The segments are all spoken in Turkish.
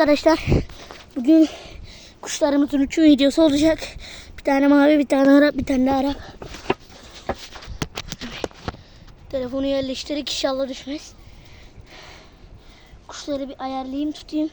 Arkadaşlar bugün kuşlarımızın uçum videosu olacak. Bir tane mavi, bir tane Arap, bir tane de Arap. Telefonu yerleştirdik inşallah düşmez. Kuşları bir ayarlayayım tutayım.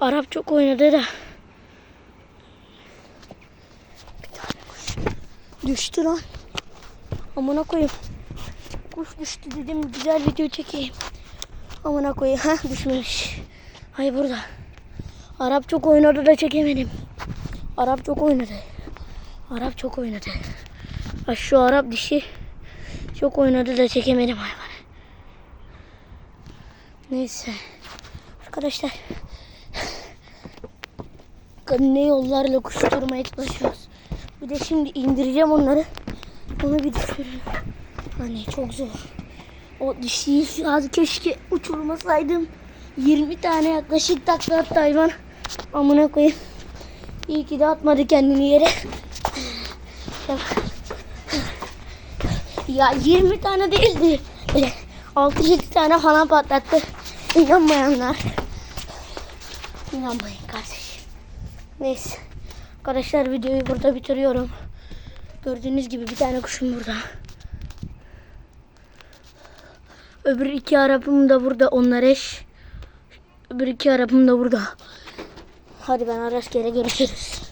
Arap çok oynadı da. Düştü lan. Amına koyayım. Kuş düştü dedim güzel video çekeyim. Amına koyayım. Ha düşmemiş. Hay burada. Arap çok oynadı da çekemedim. Arap çok oynadı. Arap çok oynadı. Ha, şu Arap dişi çok oynadı da çekemedim hayvanı. Neyse. Arkadaşlar Bakın ne yollarla kuşturmaya çalışıyoruz. Bir de şimdi indireceğim onları. Onu bir düşürürüm. Hani çok zor. O dişiyi az keşke uçurmasaydım. 20 tane yaklaşık takla attı hayvan. Amına koyayım. İyi ki de atmadı kendini yere. Ya 20 tane değildi. Böyle 6-7 tane falan patlattı. İnanmayanlar. İnanmayın kardeşim. Neyse. Arkadaşlar videoyu burada bitiriyorum. Gördüğünüz gibi bir tane kuşum burada. Öbür iki Arap'ım da burada. Onlar eş. Öbür iki Arap'ım da burada. Hadi ben rastgele görüşürüz.